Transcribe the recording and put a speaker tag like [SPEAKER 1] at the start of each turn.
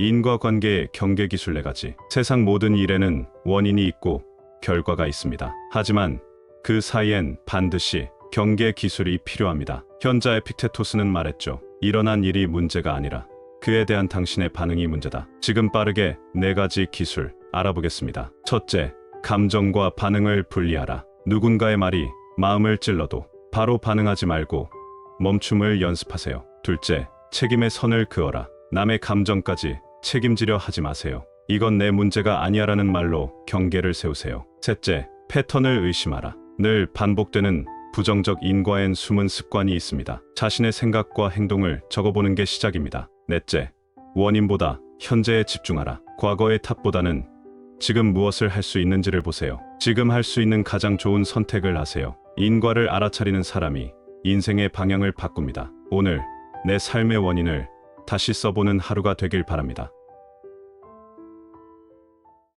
[SPEAKER 1] 인과관계의 경계기술 네 가지. 세상 모든 일에는 원인이 있고 결과가 있습니다. 하지만 그 사이엔 반드시 경계 기술이 필요합니다. 현자 에픽테토스는 말했죠. 일어난 일이 문제가 아니라 그에 대한 당신의 반응이 문제다. 지금 빠르게 네 가지 기술 알아보겠습니다. 첫째, 감정과 반응을 분리하라. 누군가의 말이 마음을 찔러도 바로 반응하지 말고 멈춤을 연습하세요. 둘째, 책임의 선을 그어라. 남의 감정까지 책임지려 하지 마세요. 이건 내 문제가 아니야라는 말로 경계를 세우세요. 셋째, 패턴을 의심하라. 늘 반복되는 부정적 인과엔 숨은 습관이 있습니다. 자신의 생각과 행동을 적어보는 게 시작입니다. 넷째, 원인보다 현재에 집중하라. 과거의 탓보다는 지금 무엇을 할 수 있는지를 보세요. 지금 할 수 있는 가장 좋은 선택을 하세요. 인과를 알아차리는 사람이 인생의 방향을 바꿉니다. 오늘 내 삶의 원인을 다시 써보는 하루가 되길 바랍니다.